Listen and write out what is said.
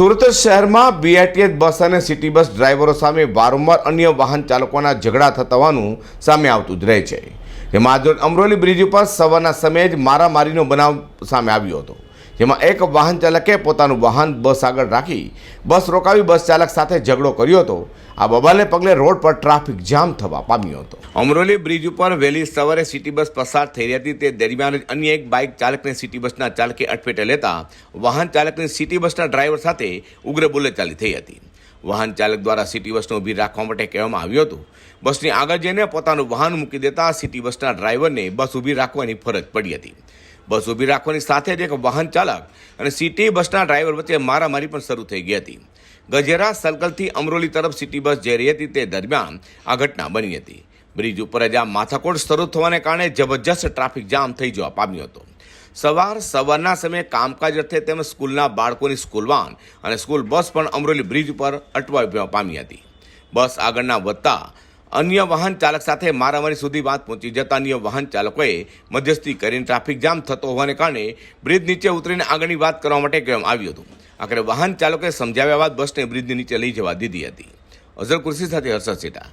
સુરત શહેરમાં BRTS bus અને city bus ડ્રાઈવરો સામે વારંવાર અન્ય વાહન ચાલકોના ઝઘડા થતા હોવાનું સામે આવતું જ રહે છે. જેમાં આજરોજ અમરોલી બ્રિજ ઉપર સવારના સમયે જ મારામારીનો બનાવ સામે આવ્યો હતો. જેમાં એક વાહન ચાલકે પોતાનું વાહન બસ આગળ રાખી બસ રોકાવી બસ ચાલક સાથે ઝઘડો કર્યો હતો. આ બબાલને પગલે રોડ પર ટ્રાફિક જામ થવા પામ્યો હતો. અમરોલી બ્રિજ ઉપર વહેલી સવારે સિટી બસ પસાર થઈ રહી હતી. તે દરમિયાન અન્ય એક બાઇક ચાલકને સિટી બસના ચાલકે અટપેટે લેતા વાહન ચાલકની સિટી બસના ડ્રાઈવર સાથે ઉગ્ર બોલેચાલી થઈ હતી. વાહન ચાલક દ્વારા સિટી બસને ઊભી રાખવા માટે કહેવામાં આવ્યું હતું. બસની આગળ જઈને પોતાનું વાહન મૂકી દેતા સિટી બસના ડ્રાઈવરને બસ ઊભી રાખવાની ફરજ પડી હતી. બસ ઊભી રાખવાની સાથે જ એક વાહન ચાલક અને સિટી બસના ડ્રાઈવર વચ્ચે મારામારી પણ શરૂ થઈ ગઈ હતી. ગજેરા સર્કલથી અમરોલી તરફ સિટી બસ જઈ રહી હતી, તે દરમિયાન આ ઘટના બની હતી. બ્રિજ ઉપર જ આ માથાકોટ શરૂ થવાને કારણે જબરજસ્ત ટ્રાફિક જામ થઈ જવા પામ્યો હતો. સવાર સવારના સમયે કામકાજ અર્થે તેમજ સ્કૂલના બાળકોની સ્કૂલ વાન અને સ્કૂલ બસ પણ અમરોલી બ્રિજ ઉપર અટવાઈ પામી હતી. બસ આગળના વધતા અન્ય વાહન ચાલક સાથે મારામારી સુધી વાત પહોંચી જતા અન્ય વાહન ચાલકોએ મધ્યસ્થી કરીને ટ્રાફિક જામ થતો હોવાને કારણે બ્રિજ નીચે ઉતરીને આગળની વાત કરવા માટે કહેવામાં આવ્યું હતું. આખરે વાહન ચાલકોએ સમજાવ્યા બાદ બસને બ્રિજની નીચે લઈ જવા દીધી હતી. અઝર કુર્સી સાથે હર્ષદ સેટા.